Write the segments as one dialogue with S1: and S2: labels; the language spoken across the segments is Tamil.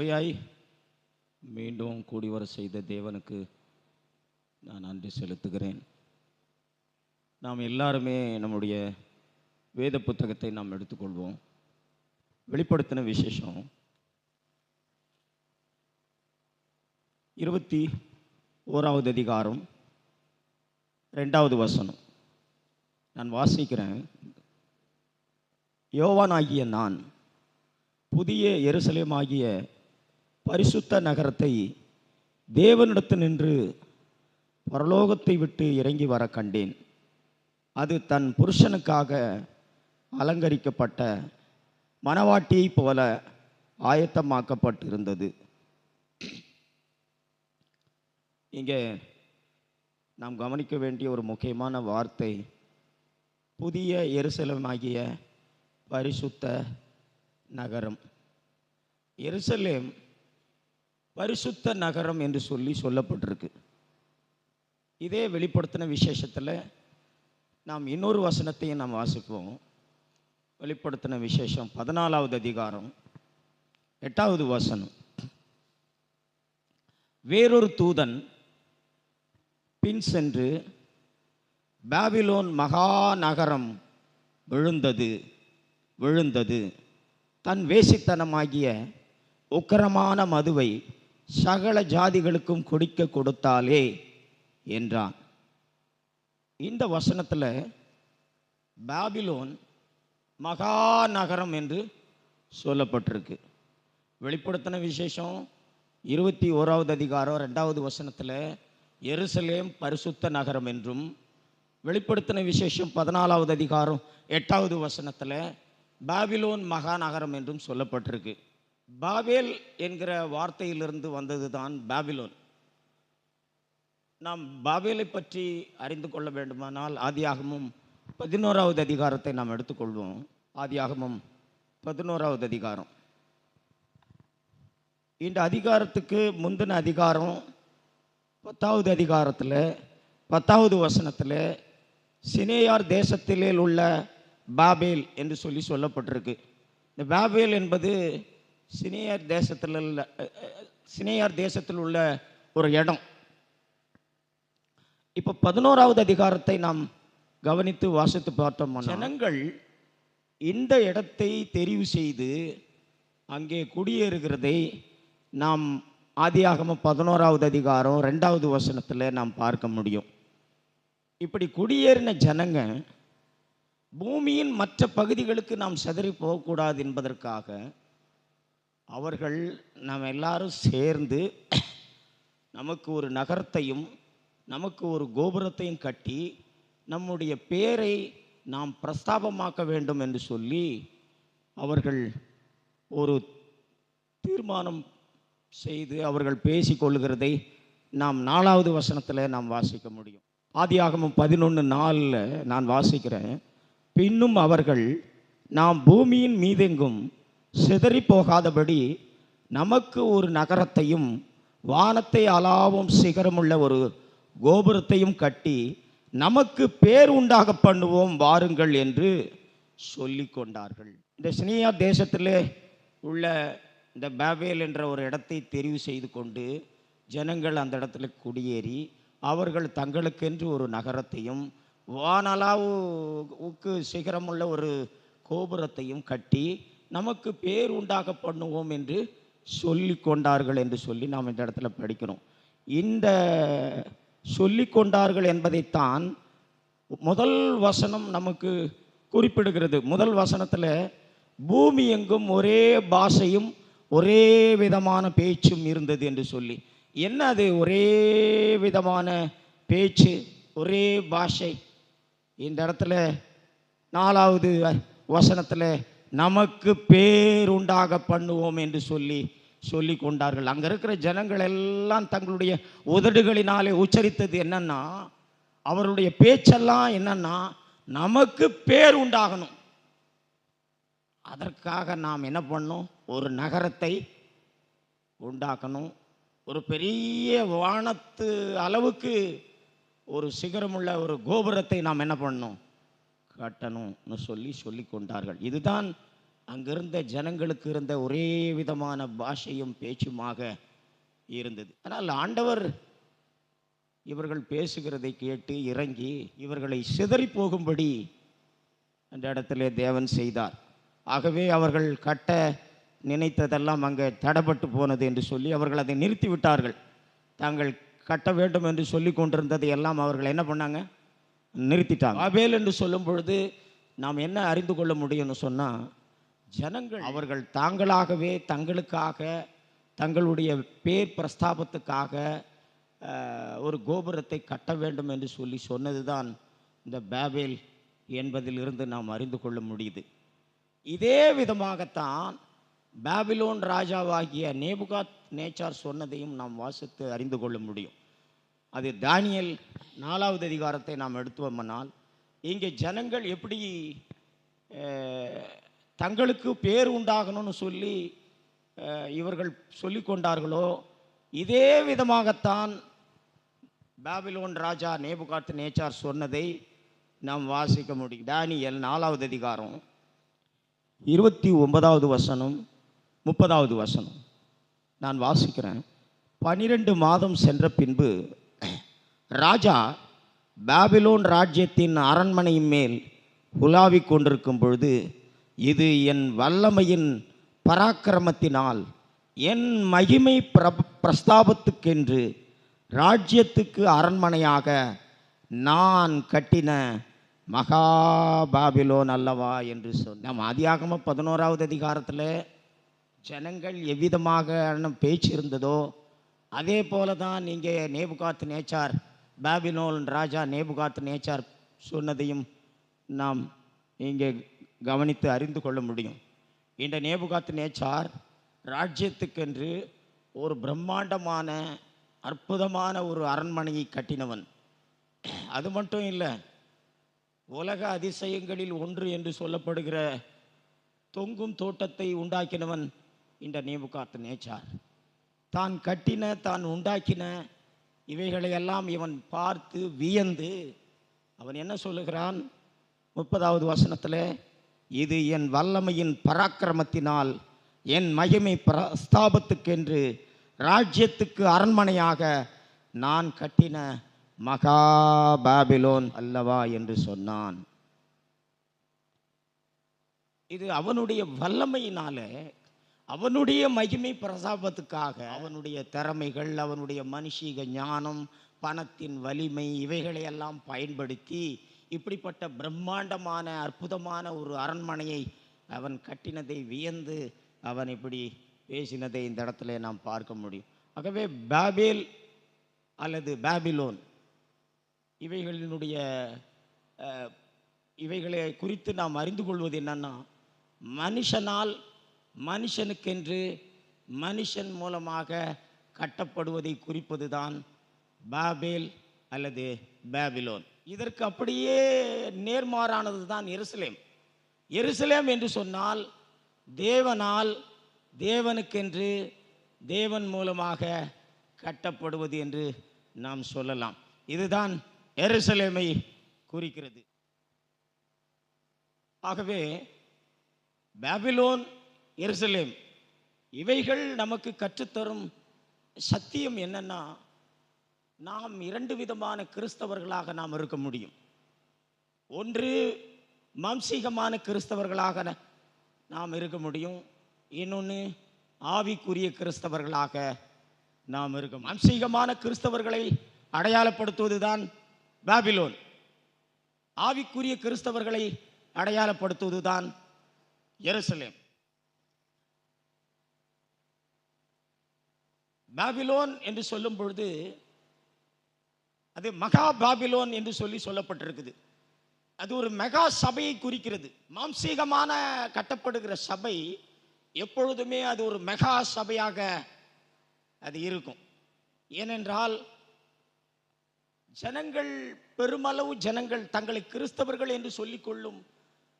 S1: சபையாய் மீண்டும் கூடி வர செய்த தேவனுக்கு நான் நன்றி செலுத்துகிறேன். நாம் எல்லாருமே நம்முடைய வேத புத்தகத்தை நாம் எடுத்துக்கொள்வோம். வெளிப்படுத்தின விசேஷம் இருபத்தி ஓராவது அதிகாரம் ரெண்டாவது வசனம். நான் வாசிக்கிறேன். யோவானாகிய நான் புதிய எருசலேமாகிய பரிசுத்த நகரத்தை தேவனிடத்து நின்று பரலோகத்தை விட்டு இறங்கி வர கண்டேன். அது தன் புருஷனுக்காக அலங்கரிக்கப்பட்ட மணவாட்டியைப் போல ஆயத்தமாக்கப்பட்டிருந்தது. இங்கே நாம் கவனிக்க வேண்டிய ஒரு முக்கியமான வார்த்தை புதிய எருசலேமாகிய பரிசுத்த நகரம். எருசலேம் பரிசுத்த நகரம் என்று சொல்லி சொல்லப்பட்டிருக்கு. இதே வெளிப்படுத்தின விசேஷத்தில் நாம் இன்னொரு வசனத்தையும் நாம் வாசிப்போம். வெளிப்படுத்தின விசேஷம் பதினாலாவது அதிகாரம் எட்டாவது வசனம். வேறொரு தூதன் பின் சென்று பாபிலோன் மகா நகரம் விழுந்தது விழுந்தது. தன் வேசித்தனமாகிய உக்கிரமான மதுவை சகல ஜாதிகளுக்கும் குடிக்க கொடுத்தாலே என்றான். இந்த வசனத்தில் பாபிலோன் மகா நகரம் என்று சொல்லப்பட்டிருக்கு. வெளிப்படுத்தின விசேஷம் இருபத்தி ஓராவது அதிகாரம் ரெண்டாவது வசனத்தில் எருசலேம் பரிசுத்த நகரம் என்றும் வெளிப்படுத்தின விசேஷம் பதினாலாவது அதிகாரம் எட்டாவது வசனத்தில் பாபிலோன் மகாநகரம் என்றும் சொல்லப்பட்டிருக்கு. பாபேல் என்கிற வார்த்தையிலிருந்து வந்தது தான் பாபிலோன். நாம் பாபேலை பற்றி அறிந்து கொள்ள வேண்டுமானால் ஆதியாகமும் பதினோராவது அதிகாரத்தை நாம் எடுத்துக்கொள்வோம். ஆதியாகமும் பதினோராவது அதிகாரம். இந்த அதிகாரத்துக்கு முந்தின அதிகாரம் பத்தாவது அதிகாரத்தில் பத்தாவது வசனத்தில் சினேயார் தேசத்திலே உள்ள பாபேல் என்று சொல்லி சொல்லப்பட்டிருக்கு. இந்த பாபேல் என்பது சினியார் தேசத்தில் உள்ள சினியார் தேசத்தில் உள்ள ஒரு இடம். இப்போ பதினோராவது அதிகாரத்தை நாம் கவனித்து வாசித்து பார்த்தோம் ஜனங்கள் இந்த இடத்தை தெரிவு செய்து அங்கே குடியேறுகிறதை நாம் ஆதியாகம பதினோராவது அதிகாரம் ரெண்டாவது வசனத்தில் நாம் பார்க்க முடியும். இப்படி குடியேறின ஜனங்க பூமியின் மற்ற பகுதிகளுக்கு நாம் சிதறி போகக்கூடாது என்பதற்காக அவர்கள் நாம் எல்லாரும் சேர்ந்து நமக்கு ஒரு நகரத்தையும் நமக்கு ஒரு கோபுரத்தையும் கட்டி நம்முடைய பேரை நாம் பிரஸ்தாபமாக்க வேண்டும் என்று சொல்லி அவர்கள் ஒரு தீர்மானம் செய்து அவர்கள் பேசிக்கொள்கிறதை நாம் நாலாவது வசனத்தில் நாம் வாசிக்க முடியும். ஆதியாகமும் பதினொன்று நாலில் நான் வாசிக்கிறேன். பின்னும் அவர்கள் நாம் பூமியின் மீதெங்கும் சிதறி போகாதபடி நமக்கு ஒரு நகரத்தையும் வானத்தை அலாவும் சிகரமுள்ள ஒரு கோபுரத்தையும் கட்டி நமக்கு பேர் உண்டாக பண்ணுவோம் வாருங்கள் என்று சொல்லி கொண்டார்கள். இந்த சினியா தேசத்திலே உள்ள இந்த பேபேல் என்ற ஒரு இடத்தை தெரிவு செய்து கொண்டு ஜனங்கள் அந்த இடத்துல குடியேறி அவர்கள் தங்களுக்கென்று ஒரு நகரத்தையும் வானலாவுக்கு சிகரமுள்ள ஒரு கோபுரத்தையும் கட்டி நமக்கு பேர் உண்டாக பண்ணுவோம் என்று சொல்லி கொண்டார்கள் என்று சொல்லி நாம் இந்த இடத்துல படிக்கிறோம். இந்த சொல்லி கொண்டார்கள் என்பதைத்தான் முதல் வசனம் நமக்கு குறிப்பிடுகிறது. முதல் வசனத்தில் பூமி எங்கும் ஒரே பாஷையும் ஒரே விதமான பேச்சும் இருந்தது என்று சொல்லி. என்ன அது? ஒரே விதமான பேச்சு ஒரே பாஷை. இந்த இடத்துல நாலாவது வசனத்தில் நமக்கு பேருண்டாக பண்ணுவோம் என்று சொல்லி சொல்லி கொண்டார்கள். அங்கே இருக்கிற ஜனங்கள் எல்லாம் தங்களுடைய உதடுகளினாலே உச்சரித்தது என்னன்னா அவருடைய பேச்செல்லாம் என்னன்னா நமக்கு பேர் உண்டாகணும் அதற்காக நாம் என்ன பண்ணோம்? ஒரு நகரத்தை உண்டாக்கணும். ஒரு பெரிய வானத்து அளவுக்கு ஒரு சிகரமுள்ள ஒரு கோபுரத்தை நாம் என்ன பண்ணணும் கட்டணும்னு சொல்லி சொல்லி கொண்டார்கள். இதுதான் அங்கிருந்த ஜனங்களுக்கு இருந்த ஒரே விதமான பாஷையும் பேச்சுமாக இருந்தது. ஆனால் ஆண்டவர் இவர்கள் பேசுகிறதை கேட்டு இறங்கி இவர்களை சிதறி போகும்படி அந்த இடத்துல தேவன் செய்தார். ஆகவே அவர்கள் கட்ட நினைத்ததெல்லாம் அங்கே தடப்பட்டு போனது என்று சொல்லி அவர்கள் அதை நிறுத்தி விட்டார்கள் தாங்கள் கட்ட வேண்டும் என்று சொல்லி கொண்டிருந்ததை எல்லாம் அவர்கள் என்ன பண்ணாங்க? நிறுத்திட்டாங்க. ஆபேல் என்று சொல்லும் பொழுது நாம் என்ன அறிந்து கொள்ள முடியும்னு சொன்னால் ஜனங்கள் அவர்கள் தாங்களாகவே தங்களுக்காக தங்களுடைய பேர் பிரஸ்தாபத்துக்காக ஒரு கோபுரத்தை கட்ட வேண்டும் என்று சொல்லி சொன்னதுதான் இந்த பேபேல் என்பதிலிருந்து நாம் அறிந்து கொள்ள முடியுது. இதே விதமாகத்தான் பாபிலோன் ராஜாவாகிய நேபுகாத் நேச்சார் சொன்னதையும் நாம் வாசித்து அறிந்து கொள்ள முடியும். அது தானியல் நாலாவது அதிகாரத்தை நாம் எடுத்துவோம்னால் இங்கே ஜனங்கள் எப்படி தங்களுக்கு பேர் உண்டாகணும்னு சொல்லி இவர்கள் சொல்லி கொண்டார்களோ இதே விதமாகத்தான் பாபிலோன் ராஜா நேபுகாத்து நேச்சார் சொன்னதை நாம் வாசிக்க முடியும். டேனியல் நாலாவது அதிகாரம் இருபத்தி ஒன்பதாவது வசனம் முப்பதாவது வசனம். நான் வாசிக்கிறேன். பனிரெண்டு மாதம் சென்ற பின்பு ராஜா பாபிலோன் ராஜ்யத்தின் அரண்மனையின் மேல் உலாவிக் கொண்டிருக்கும் பொழுது இது என் வல்லமையின் பராக்கிரமத்தினால் என் மகிமை பிர பிரஸ்தாபத்துக்கென்று ராஜ்யத்துக்கு அரண்மனையாக நான் கட்டின மகா பாபிலோன் அல்லவா? என்று சொன்ன நம்ம ஆதியாகம பதினோராவது அதிகாரத்தில் ஜனங்கள் எவ்விதமாக பேச்சு இருந்ததோ அதே போல தான் இங்கே நேபுகாத்து நேச்சார் பாபிலோன் ராஜா நேபுகாத்து நேச்சார் சொன்னதையும் நாம் இங்கே கவனித்து அறிந்து கொள்ள முடியும். இந்த நேபுகாத்து நேச்சார் ராஜ்யத்துக்கென்று ஒரு பிரம்மாண்டமான அற்புதமான ஒரு அரண்மனையை கட்டினவன். அது மட்டும் இல்லை உலக அதிசயங்களில் ஒன்று என்று சொல்லப்படுகிற தொங்கும் தோட்டத்தை உண்டாக்கினவன் இந்த நேபுகாத்து நேச்சார் தான் கட்டின தான் உண்டாக்கின இவைகளையெல்லாம் இவன் பார்த்து வியந்து அவன் என்ன சொல்லுகிறான்? முப்பதாவது வசனத்தில் இது என் வல்லமையின் பராக்கிரமத்தினால் என் மகிமை பிரஸ்தாபத்துக்கென்று ராஜ்யத்துக்கு அரண்மனையாக நான் கட்டின மகா பாபிலோன் அல்லவா? என்று சொன்னான். இது அவனுடைய வல்லமையினால அவனுடைய மகிமை பிரசாபத்துக்காக அவனுடைய திறமைகள் அவனுடைய மனுஷீக ஞானம் பணத்தின் வலிமை இவைகளை எல்லாம் பயன்படுத்தி இப்படிப்பட்ட பிரம்மாண்டமான அற்புதமான ஒரு அரண்மனையை அவன் கட்டினதை வியந்து அவன் இப்படி பேசினதை இந்த இடத்துல நாம் பார்க்க முடியும். ஆகவே பாபேல் அல்லது பேபிலோன் இவைகளினுடைய இவைகளை குறித்து நாம் அறிந்து கொள்வது என்னன்னா மனுஷனால் மனுஷனுக்கென்று மனுஷன் மூலமாக கட்டப்படுவதை குறிப்பது தான் பாபேல் அல்லது பேபிலோன். இதற்கு அப்படியே நேர்மாறானது தான் எருசலேம். எருசலேம் என்று சொன்னால் தேவனால் தேவனுக்கென்று தேவன் மூலமாக கட்டப்படுவது என்று நாம் சொல்லலாம். இதுதான் எருசலேமை குறிக்கிறது. ஆகவே பாபிலோன் எருசலேம். இவைகள் நமக்கு கற்றுத்தரும் சத்தியம் என்னன்னா நாம் இரண்டு விதமான கிறிஸ்தவர்களாக நாம் இருக்க முடியும். ஒன்று மாம்சீகமான கிறிஸ்தவர்களாக நாம் இருக்க முடியும். இன்னொன்று ஆவிக்குரிய கிறிஸ்தவர்களாக நாம் இருக்க மாம்சீகமான கிறிஸ்தவர்களை அடையாளப்படுத்துவதுதான் பாபிலோன். ஆவிக்குரிய கிறிஸ்தவர்களை அடையாளப்படுத்துவதுதான் எருசலேம். பாபிலோன் என்று சொல்லும் பொழுது அது மகா பாபிலோன் என்று சொல்லி சொல்லப்பட்டிருக்குது. அது ஒரு மெகா சபையை குறிக்கிறது. மாம்சீகமான கட்டப்படுகிற சபை எப்பொழுதுமே அது ஒரு மெகா சபையாக அது இருக்கும். ஏனென்றால் ஜனங்கள் பெருமளவு ஜனங்கள் தங்களை கிறிஸ்தவர்கள் என்று சொல்லிக்கொள்ளும்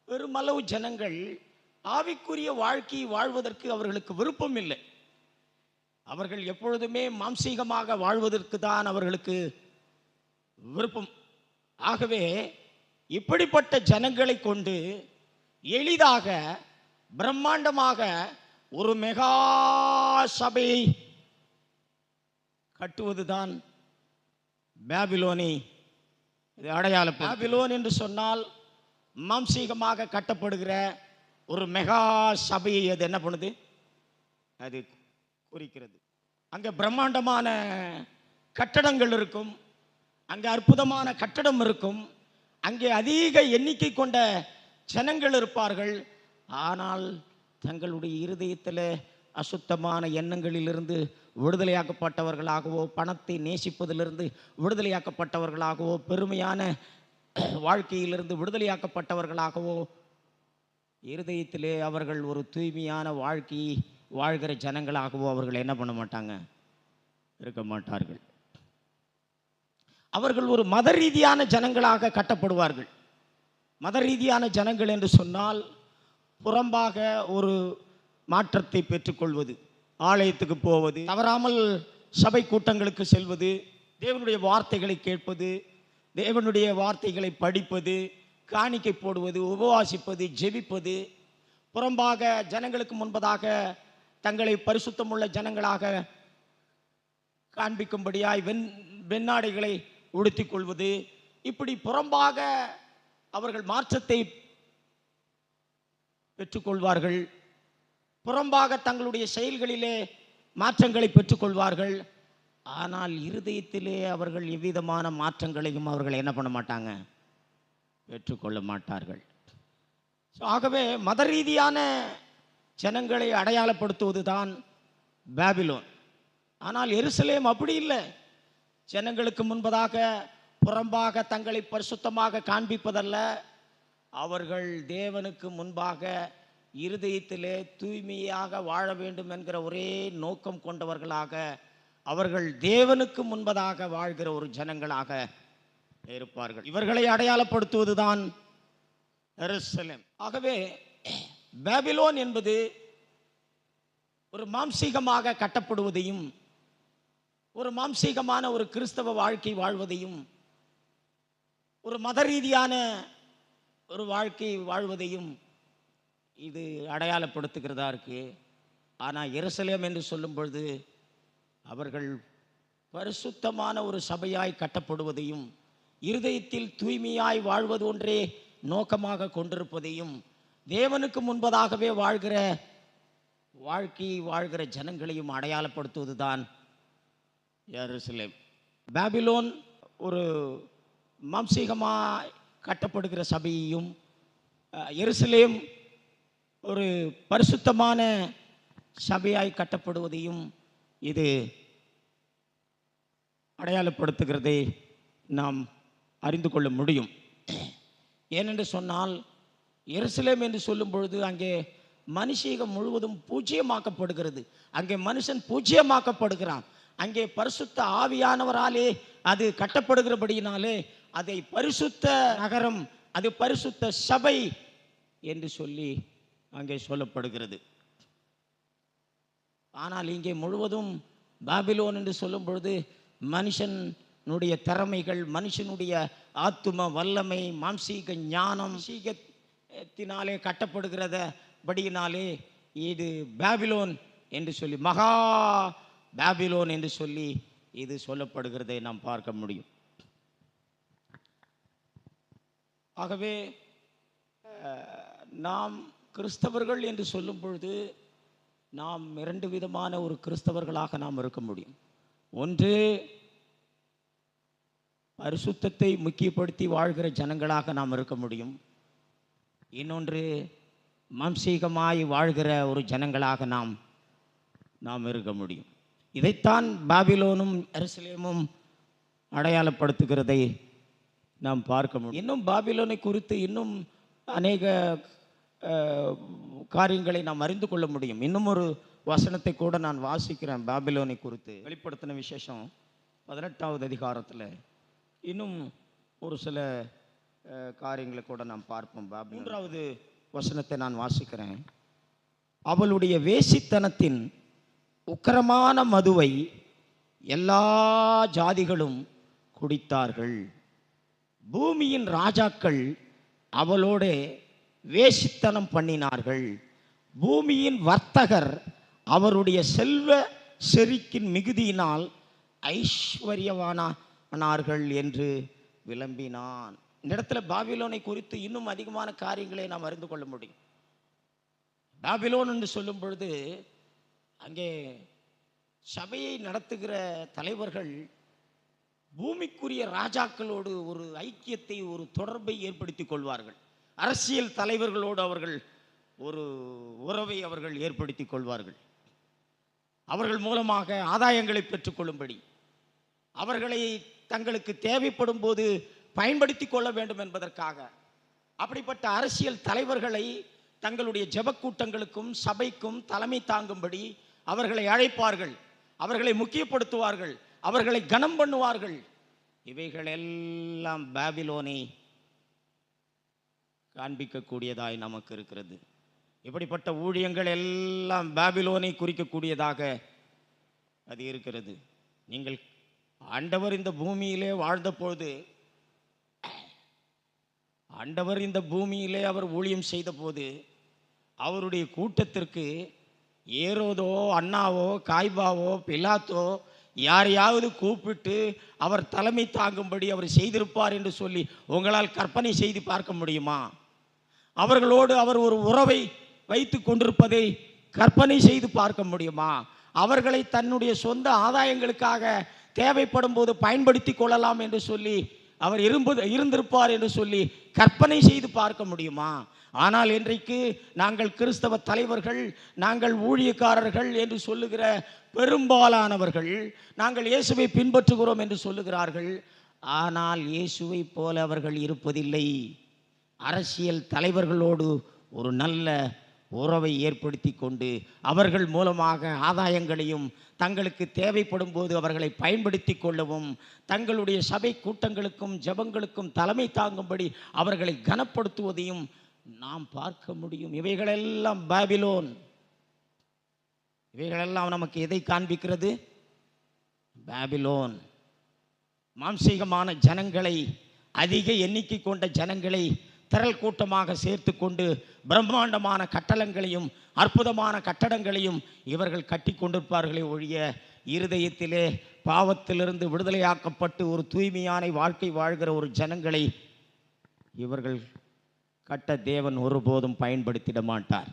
S1: பெருமளவு ஜனங்கள் ஆவிக்குரிய வாழ்க்கையை வாழ்வதற்கு அவர்களுக்கு விருப்பம் இல்லை. அவர்கள் எப்பொழுதுமே மாம்சீகமாக வாழ்வதற்கு தான் அவர்களுக்கு விருப்பம். ஆகவே இப்படிப்பட்ட ஜனங்களை கொண்டு எளிதாக பிரம்மாண்டமாக ஒரு மெகா சபையை கட்டுவதுதான் பேபிலோனி இது அடையாள பேபிலோன் என்று சொன்னால் மாம்சீகமாக கட்டப்படுகிற ஒரு மெகா சபையை அது என்ன பண்ணுது? அது குறிக்கிறது. அங்கே பிரம்மாண்டமான கட்டடங்கள் இருக்கும். அங்கே அற்புதமான கட்டடம் இருக்கும். அங்கே அதிக எண்ணிக்கை கொண்ட ஜனங்கள் இருப்பார்கள். ஆனால் தங்களுடைய இருதயத்தில் அசுத்தமான எண்ணங்களிலிருந்து விடுதலையாக்கப்பட்டவர்களாகவோ பணத்தை நேசிப்பதிலிருந்து விடுதலையாக்கப்பட்டவர்களாகவோ பெருமையான வாழ்க்கையிலிருந்து விடுதலையாக்கப்பட்டவர்களாகவோ இருதயத்திலே அவர்கள் ஒரு தூய்மையான வாழ்க்கையை வாழ்கிற ஜனங்களாகவோ அவர்கள் என்ன பண்ண மாட்டாங்க? இருக்க மாட்டார்கள். அவர்கள் ஒரு மத ரீதியான ஜனங்களாக கட்டப்படுவார்கள். மத ரீதியான ஜனங்கள் என்று சொன்னால் புறம்பாக ஒரு மாற்றத்தை பெற்றுக்கொள்வது ஆலயத்துக்கு போவது தவறாமல் சபை கூட்டங்களுக்கு செல்வது தேவனுடைய வார்த்தைகளை கேட்பது தேவனுடைய வார்த்தைகளை படிப்பது காணிக்கை போடுவது உபவாசிப்பது ஜெபிப்பது புறம்பாக ஜனங்களுக்கு முன்பதாக தங்களை பரிசுத்தமுள்ள ஜனங்களாக காண்பிக்கும்படியாய் வெண் வெண்ணாடைகளை உடுத்திக் கொள்வது இப்படி புறம்பாக அவர்கள் மாற்றத்தை பெற்றுக்கொள்வார்கள். புறம்பாக தங்களுடைய செயல்களிலே மாற்றங்களை பெற்றுக்கொள்வார்கள். ஆனால் இருதயத்திலே அவர்கள் எவ்விதமான மாற்றங்களையும் அவர்கள் என்ன பண்ண மாட்டாங்க? பெற்றுக்கொள்ள மாட்டார்கள். ஸோ ஆகவே மத ரீதியான ஜனங்களை அடையாளப்படுத்துவது தான் பேபிலோன். ஆனால் எருசலேம் அப்படி இல்லை. ஜனங்களுக்கு முன்பதாக புறம்பாக தங்களை பரிசுத்தமாக காண்பிப்பதல்ல. அவர்கள் தேவனுக்கு முன்பாக இருதயத்திலே தூய்மையாக வாழ வேண்டும் என்கிற ஒரே நோக்கம் கொண்டவர்களாக அவர்கள் தேவனுக்கு முன்பதாக வாழ்கிற ஒரு ஜனங்களாக இருப்பார்கள். இவர்களை அடையாளப்படுத்துவதுதான் எருசலேம். ஆகவே பேபிலோன் என்பது ஒரு மாம்சீகமாக கட்டப்படுவதையும் ஒரு மாம்சீகமான ஒரு கிறிஸ்தவ வாழ்க்கை வாழ்வதையும் ஒரு மத ரீதியான ஒரு வாழ்க்கை வாழ்வதையும் இது அடையாளப்படுத்துகிறதா இருக்கு. ஆனால் எருசலேம் என்று சொல்லும் பொழுது அவர்கள் பரிசுத்தமான ஒரு சபையாய் கட்டப்படுவதையும் இருதயத்தில் தூய்மையாய் வாழ்வது ஒன்றே நோக்கமாக கொண்டிருப்பதையும் தேவனுக்கு முன்பதாகவே வாழ்கிற வாழ்க்கையை வாழ்கிற ஜனங்களையும் அடையாளப்படுத்துவதுதான் எருசலேம். பேபிலோன் ஒரு மாம்சீகமாக கட்டப்படுகிற சபையையும் எருசலேம் ஒரு பரிசுத்தமான சபையாய் கட்டப்படுவதையும் இது அடையாளப்படுத்துகிறதை நாம் அறிந்து கொள்ள முடியும். ஏனென்று சொன்னால் எருசலேம் என்று சொல்லும் பொழுது அங்கே மனுஷீகம் முழுவதும் பூஜ்ஜியமாக்கப்படுகிறது அங்கே மனுஷன் பூஜ்ஜியமாக்கப்படுகிறான் அங்கே பரிசுத்த ஆவியானவராலே அது கட்டப்படுகிறபடியினாலே அதை பரிசுத்த நகரம் அது பரிசுத்த சபை என்று சொல்லி அங்கே சொல்லப்படுகிறது. ஆனால் இங்கே முழுவதும் பாபிலோன் என்று சொல்லும் பொழுது மனுஷனுடைய திறமைகள் மனுஷனுடைய ஆத்தும வல்லமை மாம்சீக ஞானம் சீகத்தினாலே கட்டப்படுகிறத படியினாலே இது பேபிலோன் என்று சொல்லி மகா பேபிலோன் என்று சொல்லி இது சொல்லப்படுகிறதை நாம் பார்க்க முடியும். ஆகவே நாம் கிறிஸ்தவர்கள் என்று சொல்லும் பொழுது நாம் இரண்டு விதமான ஒரு கிறிஸ்தவர்களாக நாம் இருக்க முடியும். ஒன்று பரிசுத்தத்தை முக்கியப்படுத்தி வாழ்கிற ஜனங்களாக நாம் இருக்க முடியும். இன்னொன்று மாம்சீகமாய் வாழ்கிற ஒரு ஜனங்களாக நாம் நாம் இருக்க முடியும். இதைத்தான் பாபிலோனும் எருசலேமும் அடையாளப்படுத்துகிறதை நாம் பார்க்க முடியும். இன்னும் பாபிலோனை குறித்து இன்னும் அநேக காரியங்களை நாம் அறிந்து கொள்ள முடியும். இன்னும் ஒரு வசனத்தை கூட நான் வாசிக்கிறேன் பாபிலோனை குறித்து. வெளிப்படுத்தின விசேஷம் பதினெட்டாவது அதிகாரத்தில். இன்னும் ஒரு சில காரியங்களை கூட நாம் பார்ப்போம் மூன்றாவது வசனத்தை நான் வாசிக்கிறேன். அவளுடைய வேசித்தனத்தின் உக்கரமான மதுவை எல்லா ஜாதிகளும் குடித்தார்கள். பூமியின் ராஜாக்கள் அவளோட வேசித்தனம் பண்ணினார்கள். பூமியின் வர்த்தகர் அவருடைய செல்வ செருக்கின் மிகுதியினால் ஐஸ்வர்யவானானார்கள் என்று விளம்பினான். இந்த இடத்துல பாபிலோனை குறித்து இன்னும் அதிகமான காரியங்களை நாம் அறிந்து கொள்ள முடியும். பாபிலோன் என்று சொல்லும் பொழுது அங்கே சபையை நடத்துகிற தலைவர்கள் பூமிக்குரிய ராஜாக்களோடு ஒரு ஐக்கியத்தை ஒரு தொடர்பை ஏற்படுத்தி கொள்வார்கள். அரசியல் தலைவர்களோடு அவர்கள் ஒரு உறவை அவர்கள் ஏற்படுத்தி கொள்வார்கள். அவர்கள் மூலமாக ஆதாயங்களை பெற்றுக்கொள்ளும்படி அவர்களை தங்களுக்கு தேவைப்படும் போது பயன்படுத்தி கொள்ள வேண்டும் என்பதற்காக அப்படிப்பட்ட அரசியல் தலைவர்களை தங்களுடைய ஜபக்கூட்டங்களுக்கும் சபைக்கும் தலைமை தாங்கும்படி அவர்களை அழைப்பார்கள் அவர்களை முக்கியப்படுத்துவார்கள் அவர்களை கனம் பண்ணுவார்கள். இவைகள் எல்லாம் பாபிலோனை காண்பிக்கக்கூடியதாய் நமக்கு இருக்கிறது. இப்படிப்பட்ட ஊழியங்கள் எல்லாம் பாபிலோனை குறிக்கக்கூடியதாக அது இருக்கிறது. நீங்கள் ஆண்டவர் இந்த பூமியிலே வாழ்ந்தபோது ஆண்டவர் இந்த பூமியிலே அவர் ஊழியம் செய்தபோது அவருடைய கூட்டத்திற்கு ஏரோதோ அண்ணாவோ காய்பாவோ பிலாத்தோ யாரையாவது கூப்பிட்டு அவர் தலைமை தாங்கும்படி அவர் செய்திருப்பார் என்று சொல்லி உங்களால் கற்பனை செய்து பார்க்க முடியுமா? அவர்களோடு அவர் ஒரு உறவை வைத்து கொண்டிருப்பதை கற்பனை செய்து பார்க்க முடியுமா? அவர்களை தன்னுடைய சொந்த ஆதாயங்களுக்காக தேவைப்படும் போது பயன்படுத்தி கொள்ளலாம் என்று சொல்லி அவர் இரும்பு இருந்திருப்பார் என்று சொல்லி கற்பனை செய்து பார்க்க முடியுமா? ஆனால் இன்றைக்கு நாங்கள் கிறிஸ்தவ தலைவர்கள் நாங்கள் ஊழியக்காரர்கள் என்று சொல்லுகிற பெரும்பாலானவர்கள் நாங்கள் இயேசுவை பின்பற்றுகிறோம் என்று சொல்லுகிறார்கள். ஆனால் இயேசுவை போல அவர்கள் இருப்பதில்லை. அரசியல் தலைவர்களோடு ஒரு நல்ல உறவை ஏற்படுத்தி கொண்டு அவர்கள் மூலமாக ஆதாயங்களையும் தங்களுக்கு தேவைப்படும் போது அவர்களை பயன்படுத்தி கொள்ளவும் தங்களுடைய சபை கூட்டங்களுக்கும் ஜெபங்களுக்கும் தலைமை தாங்கும்படி அவர்களை கனப்படுத்துவதையும் நாம் பார்க்க முடியும். இவைகளெல்லாம் பாபிலோன். இவைகளெல்லாம் நமக்கு எதை காண்பிக்கிறது? பாபிலோன். மாம்சீகமான ஜனங்களை அதிக எண்ணிக்கை கொண்ட ஜனங்களை திரள் கூட்டமாக சேர்த்து கொண்டு பிரம்மாண்டமான கட்டளங்களையும் அற்புதமான கட்டடங்களையும் இவர்கள் கட்டி கொண்டிருப்பார்களே ஒழிய இருதயத்திலே பாவத்திலிருந்து விடுதலையாக்கப்பட்டு ஒரு தூய்மையான வாழ்க்கை வாழ்கிற ஒரு ஜனங்களை இவர்கள் கட்ட தேவன் ஒருபோதும் பயன்படுத்திட மாட்டார்.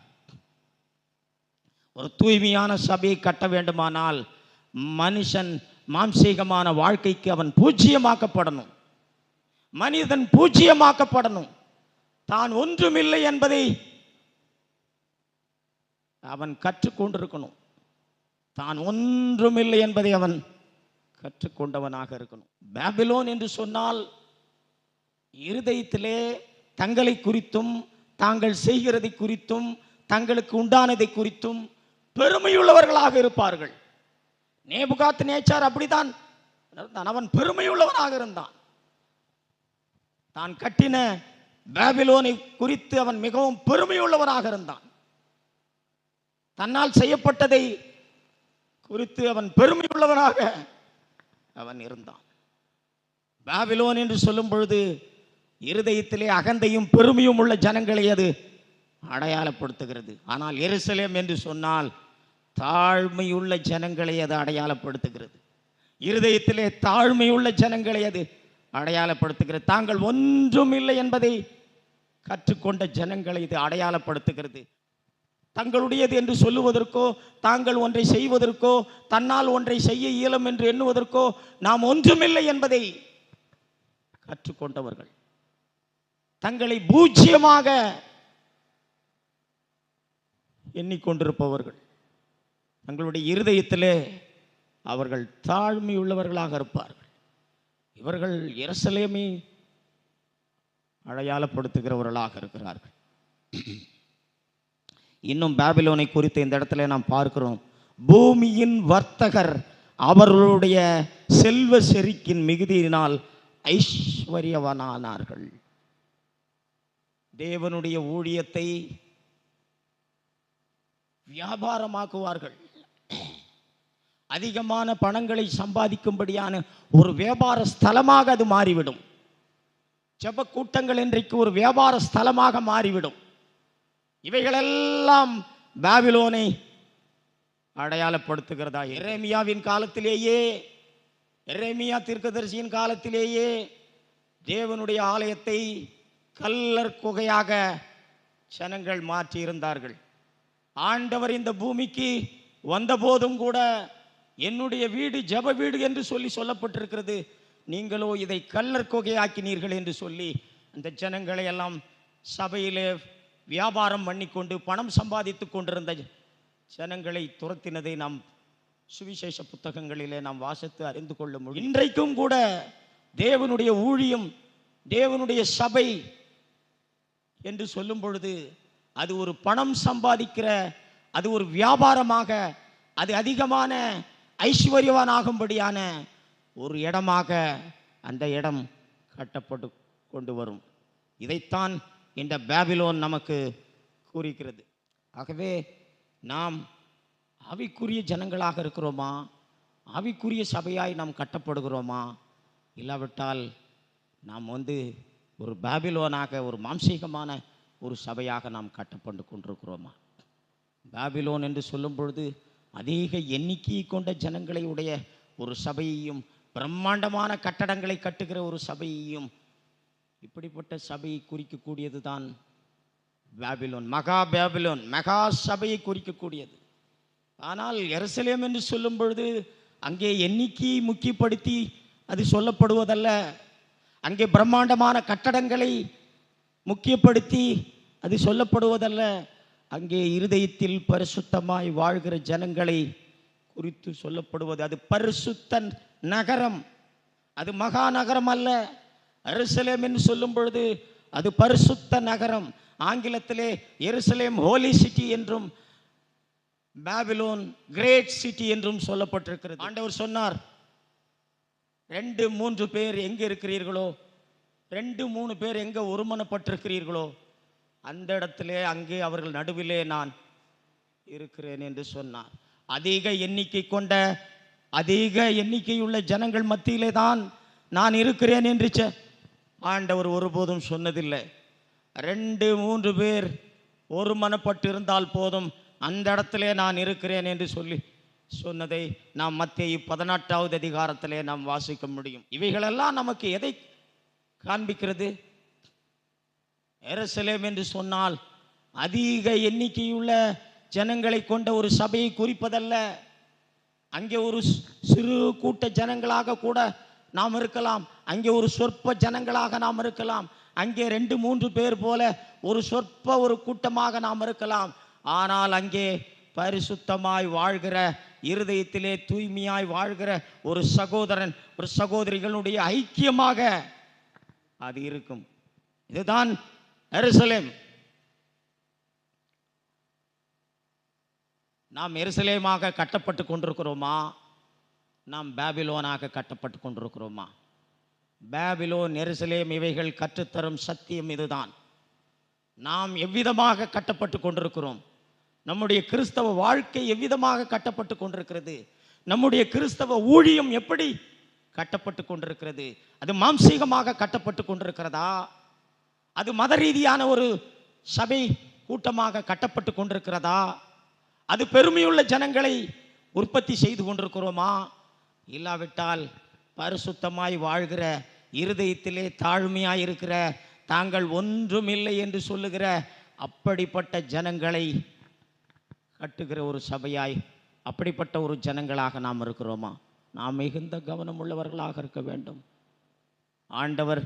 S1: ஒரு தூய்மையான சபையை கட்ட வேண்டுமானால் மனுஷன் மாம்சீகமான வாழ்க்கைக்கு அவன் பூஜ்ஜியமாக்கப்படணும். மனிதன் பூஜ்ஜியமாக்கப்படணும். தான் ஒன்றுமில்லை என்பதை அவன் கற்றுக்கொண்டிருக்கணும். தான் ஒன்றுமில்லை என்பதை அவன் கற்றுக்கொண்டவனாக இருக்கணும். பேபிலோன் என்று சொன்னால் இருதயத்திலே தங்களை குறித்தும் தாங்கள் செய்கிறதை குறித்தும் தங்களுக்கு உண்டானதை குறித்தும் பெருமையுள்ளவர்களாக இருப்பார்கள். நேபுகாத் நேச்சார் அப்படித்தான் அவன் பெருமையுள்ளவனாக இருந்தான். தான் கட்டின பேபிலோனை குறித்து அவன் மிகவும் பெருமையுள்ளவராக இருந்தான். தன்னால் செய்யப்பட்டதை குறித்து அவன் பெருமையுள்ளவனாக அவன் இருந்தான். பாபிலோன் என்று சொல்லும் பொழுது இருதயத்திலே அகந்தையும் பெருமையும் உள்ள ஜனங்களை அது அடையாளப்படுத்துகிறது. ஆனால் எருசலேம் என்று சொன்னால் தாழ்மையுள்ள ஜனங்களை அது அடையாளப்படுத்துகிறது. இருதயத்திலே தாழ்மையுள்ள ஜனங்களை அது அடையாளப்படுத்துகிறது. தாங்கள் ஒன்றும் இல்லை என்பதை கற்றுக்கொண்ட ஜனங்களை இது அடையாளப்படுத்துகிறது. தங்களுடையது என்று சொல்லுவதற்கோ தாங்கள் ஒன்றை செய்வதற்கோ தன்னால் ஒன்றை செய்ய இயலும் என்று எண்ணுவதற்கோ நாம் ஒன்றுமில்லை என்பதை கற்றுக்கொண்டவர்கள். தங்களை பூஜ்ஜியமாக எண்ணிக்கொண்டிருப்பவர்கள். தங்களுடைய இருதயத்திலே அவர்கள் தாழ்மையுள்ளவர்களாக இருப்பார்கள். இவர்கள் இரசலேமே அடையாளப்படுத்துகிறவர்களாக இருக்கிறார்கள். இன்னும் பேபிலோனை குறித்து இந்த இடத்துல நாம் பார்க்கிறோம். பூமியின் வர்த்தகர் அவர்களுடைய செல்வ செருக்கின் மிகுதியினால் ஐஸ்வர்யவனானார்கள். தேவனுடைய ஊழியத்தை வியாபாரமாக்குவார்கள். அதிகமான பணங்களை சம்பாதிக்கும்படியான ஒரு வியாபார ஸ்தலமாக அது மாறிவிடும். ஜப கூட்டங்கள் இன்றைக்கு ஒரு வியாபார ஸ்தலமாக மாறிவிடும். இவைகளெல்லாம் பாபிலோனை அடையாளப்படுத்துகிறதா? எரேமியாவின் காலத்திலேயே எரேமியா தீர்க்கதரிசியின் காலத்திலேயே தேவனுடைய ஆலயத்தை கல்லர் குகையாக ஜனங்கள் மாற்றியிருந்தார்கள் ஆண்டவர் இந்த பூமிக்கு வந்தபோதும் கூட என்னுடைய வீடு ஜெப வீடு என்று சொல்லி சொல்லப்பட்டிருக்கிறது. நீங்களோ இதை கல்லர் குகையாக்கினீர்கள் என்று சொல்லி அந்த ஜனங்களை எல்லாம் சபையிலே வியாபாரம் பண்ணிக்கொண்டு பணம் சம்பாதித்து கொண்டிருந்த ஜனங்களை துரத்தினதை நாம் சுவிசேஷ புத்தகங்களிலே நாம் வாசித்து அறிந்து கொள்ள முடியும். இன்றைக்கும் கூட தேவனுடைய ஊழியம் தேவனுடைய சபை என்று சொல்லும் பொழுது அது ஒரு பணம் சம்பாதிக்கிற அது ஒரு வியாபாரமாக அது அதிகமான ஐஸ்வர்யவானாகும்படியான ஒரு இடமாக அந்த இடம் கட்டப்பட்டு கொண்டு வரும். இதைத்தான் இந்த பேபிலோன் நமக்கு கூறுகிறது. ஆகவே நாம் ஆவிக்குரிய ஜனங்களாக இருக்கிறோமா? ஆவிக்குரிய சபையாய் நாம் கட்டப்படுகிறோமா? இல்லாவிட்டால் நாம் வந்து ஒரு பாபிலோனாக ஒரு மாம்சீகமான ஒரு சபையாக நாம் கட்டப்பட்டு கொண்டிருக்கிறோமா? பாபிலோன் என்று சொல்லும் பொழுது அதிக எண்ணிக்கை கொண்ட ஜனங்களை உடைய ஒரு சபையையும் பிரம்மாண்டமான கட்டடங்களை கட்டுகிற ஒரு சபையையும் இப்படிப்பட்ட சபையை குறிக்கக்கூடியது தான் பேபிலோன் மகா பேபிலோன் மகா சபையை குறிக்கக்கூடியது. ஆனால் எருசலேம் என்று சொல்லும் பொழுது அங்கே எண்ணிக்கையை முக்கியப்படுத்தி அது சொல்லப்படுவதல்ல. அங்கே பிரம்மாண்டமான கட்டடங்களை முக்கியப்படுத்தி அது சொல்லப்படுவதல்ல. அங்கே இருதயத்தில் பரிசுத்தமாய் வாழ்கிற ஜனங்களை குறித்து சொல்லப்படுவது அது பரிசுத்த நகரம். அது மகா நகரம் அல்ல. எருசலேம் என்று சொல்லும் பொழுது அது பரிசுத்த நகரம். ஆங்கிலத்திலே எருசலேம் ஹோலி சிட்டி என்றும் பேபிலோன் கிரேட் சிட்டி என்றும் சொல்லப்பட்டிருக்கிறது. ஆண்டவர் சொன்னார் ரெண்டு மூன்று பேர் எங்கே இருக்கிறீர்களோ? ரெண்டு மூணு பேர் எங்கே ஒருமனப்பட்டிருக்கிறீர்களோ? அந்த இடத்திலே அங்கே அவர்கள் நடுவிலே நான் இருக்கிறேன் என்று சொன்னார். அதிக எண்ணிக்கை கொண்ட அதிக எண்ணிக்கையுள்ள ஜனங்கள் மத்தியிலே தான் நான் இருக்கிறேன் என்று ஆண்டவர் ஒருபோதும் சொன்னதில்லை. ரெண்டு மூன்று பேர் ஒரு மனப்பட்டு இருந்தால் போதும் அந்த இடத்திலே நான் இருக்கிறேன் என்று சொல்லி சொன்னதை நாம் மத்திய பதினெட்டாவது அதிகாரத்திலே நாம் வாசிக்க முடியும். இவைகளெல்லாம் நமக்கு எதை காண்பிக்கிறது? எரசலேம் என்று சொன்னால் அதிக எண்ணிக்கையுள்ள ஜனங்களை கொண்ட ஒரு சபையை குறிப்பதல்ல. அங்கே ஒரு சிறு கூட்ட ஜனங்களாக கூட நாம் இருக்கலாம். அங்கே ஒரு சொற்ப ஜனங்களாக நாம் இருக்கலாம். அங்கே ரெண்டு மூன்று பேர் போல ஒரு சொற்ப ஒரு கூட்டமாக நாம் இருக்கலாம். ஆனால் அங்கே பரிசுத்தமாய் வாழ்கிற இருதயத்திலே தூய்மையாய் வாழ்கிற ஒரு சகோதரன் ஒரு சகோதரிகளுடைய ஐக்கியமாக அது இருக்கும். இதுதான் எருசலேம். நாம் எருசலேமாக கட்டப்பட்டு கொண்டிருக்கிறோமா? நாம் பேபிலோனாக கட்டப்பட்டு கொண்டிருக்கிறோமா? பேபிலோன் எருசலேம் இவைகள் கற்றுத்தரும் சத்தியம் இதுதான். நாம் எவ்விதமாக கட்டப்பட்டு கொண்டிருக்கிறோம்? நம்முடைய கிறிஸ்தவ வாழ்க்கை எவ்விதமாக கட்டப்பட்டு கொண்டிருக்கிறது? நம்முடைய கிறிஸ்தவ ஊழியம் எப்படி கட்டப்பட்டு கொண்டிருக்கிறது? அது மாம்சீகமாக கட்டப்பட்டு கொண்டிருக்கிறதா? அது மத ரீதியான ஒரு சபை கூட்டமாக கட்டப்பட்டு கொண்டிருக்கிறதா? அது பெருமையுள்ள ஜனங்களை உற்பத்தி செய்து கொண்டிருக்கிறோமா? இல்லாவிட்டால் பரிசுத்தமாய் வாழ்கிற இருதயத்திலே தாழ்மையாய் இருக்கிற தாங்கள் ஒன்றுமில்லை என்று சொல்லுகிற அப்படிப்பட்ட ஜனங்களை கட்டுகிற ஒரு சபையாய் அப்படிப்பட்ட ஒரு ஜனங்களாக நாம் இருக்கிறோமா? நாம் மிகுந்த கவனம் உள்ளவர்களாக இருக்க வேண்டும். ஆண்டவர்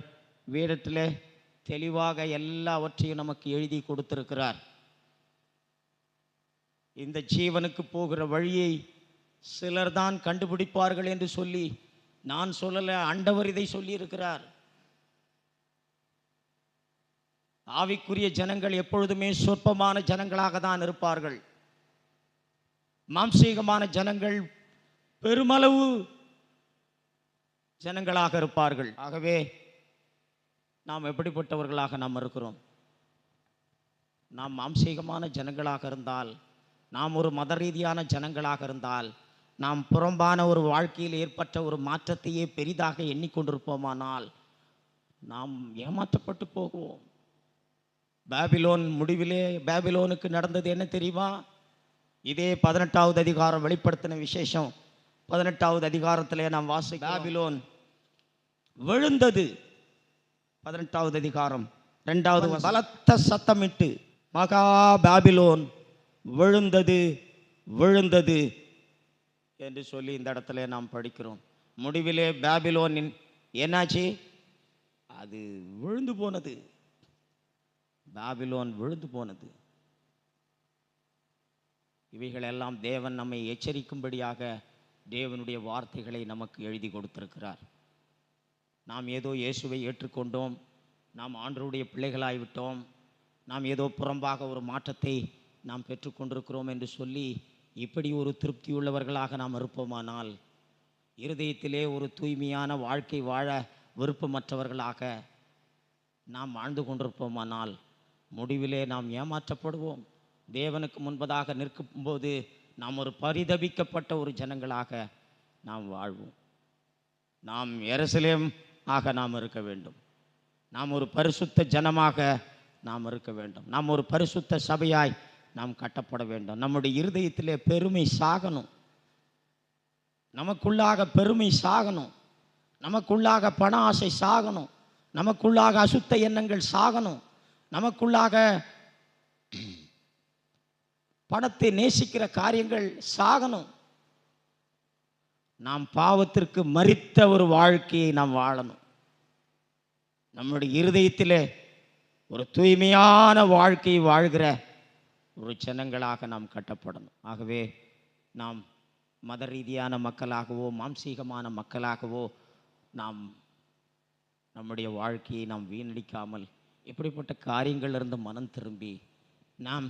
S1: வேதத்திலே தெளிவாக எல்லாவற்றையும் நமக்கு எழுதி கொடுத்திருக்கிறார். இந்த ஜீவனுக்கு போகிற வழியை சிலர் தான் கண்டுபிடிப்பார்கள் என்று சொல்லி நான் சொல்லலை ஆண்டவர் இதை சொல்லி இருக்கிறார் ஆவிக்குரிய ஜனங்கள் எப்பொழுதுமே சொற்பமான ஜனங்களாக தான் இருப்பார்கள். மாம்சீகமான ஜனங்கள் பெருமளவு ஜனங்களாக இருப்பார்கள். ஆகவே நாம் எப்படிப்பட்டவர்களாக நாம் இருக்கிறோம்? நாம் மாம்சீகமான ஜனங்களாக இருந்தால் நாம் ஒரு மத ரீதியான ஜனங்களாக இருந்தால் நாம் புறம்பான ஒரு வாழ்க்கையில் ஏற்பட்ட ஒரு மாற்றத்தையே பெரிதாக எண்ணிக்கொண்டிருப்போமானால் நாம் ஏமாற்றப்பட்டு போகுவோம். பாபிலோன் முடிவிலே பாபிலோனுக்கு நடந்தது என்ன தெரியுமா? இதே பதினெட்டாவது அதிகாரம் வெளிப்படுத்தின விசேஷம். பதினெட்டாவது அதிகாரத்திலே நாம் வாசி பாபிலோன் விழுந்தது. பதினெட்டாவது அதிகாரம். ரெண்டாவது. பலத்த சத்தமிட்டு மகா பாபிலோன் விழுந்தது விழுந்தது என்று சொல்லி இந்த இடத்துல நாம் படிக்கிறோம். முடிவிலே பேபிலோனின் என்னாச்சு? அது விழுந்து போனது. பாபிலோன் விழுந்து போனது. இவைகளெல்லாம் தேவன் நம்மை எச்சரிக்கும்படியாக தேவனுடைய வார்த்தைகளை நமக்கு எழுதி கொடுத்திருக்கிறார். நாம் ஏதோ இயேசுவை ஏற்றுக்கொண்டோம். நாம் ஆண்டருடைய பிள்ளைகளாய்விட்டோம் நாம் ஏதோ புறம்பாக ஒரு மாற்றத்தை நாம் பெற்றுக்கொண்டிருக்கிறோம் என்று சொல்லி இப்படி ஒரு திருப்தியுள்ளவர்களாக நாம் இருப்போமானால் இருதயத்திலே ஒரு தூய்மையான வாழ்க்கை வாழ விருப்பமற்றவர்களாக நாம் வாழ்ந்து கொண்டிருப்போமானால் முடிவிலே நாம் ஏமாற்றப்படுவோம். தேவனுக்கு முன்பதாக நிற்கும்போது நாம் ஒரு பரிதபிக்கப்பட்ட ஒரு ஜனங்களாக நாம் வாழ்வோம். நாம் எரசலேம் ஆக நாம் இருக்க வேண்டும். நாம் ஒரு பரிசுத்த ஜனமாக நாம் இருக்க வேண்டும். நாம் ஒரு பரிசுத்த சபையாய் நாம் கட்டப்பட வேண்டும். நம்முடைய இருதயத்திலே பெருமை சாகணும். நமக்குள்ளாக பெருமை சாகணும். நமக்குள்ளாக பண ஆசை சாகணும். நமக்குள்ளாக அசுத்த எண்ணங்கள் சாகணும். நமக்குள்ளாக பணத்தை நேசிக்கிற காரியங்கள் சாகணும். நாம் பாவத்திற்கு மறித்த ஒரு வாழ்க்கையை நாம் வாழணும். நம்முடைய இருதயத்திலே ஒரு தூய்மையான வாழ்க்கையை வாழ்கிற ஒரு ஜனங்களாக நாம் கட்டப்படணும். ஆகவே நாம் மத ரீதியான மக்களாகவோ மாம்சீகமான மக்களாகவோ நாம் நம்முடைய வாழ்க்கையை நாம் வீணடிக்காமல் இப்படிப்பட்ட காரியங்களிலிருந்து மனம் திரும்பி நாம்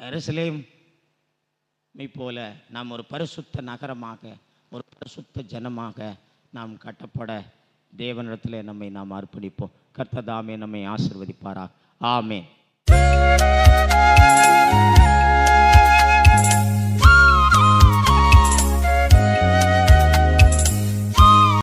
S1: அரசலேம் போல நாம் ஒரு பரிசுத்த நகரமாக ஒரு பரிசுத்த ஜனமாக நாம் கட்டப்பட தேவனிடத்தில் நம்மை நாம் அர்ப்பணிப்போம். கர்த்ததாமே நம்மை ஆசிர்வதிப்பாரா ஆமே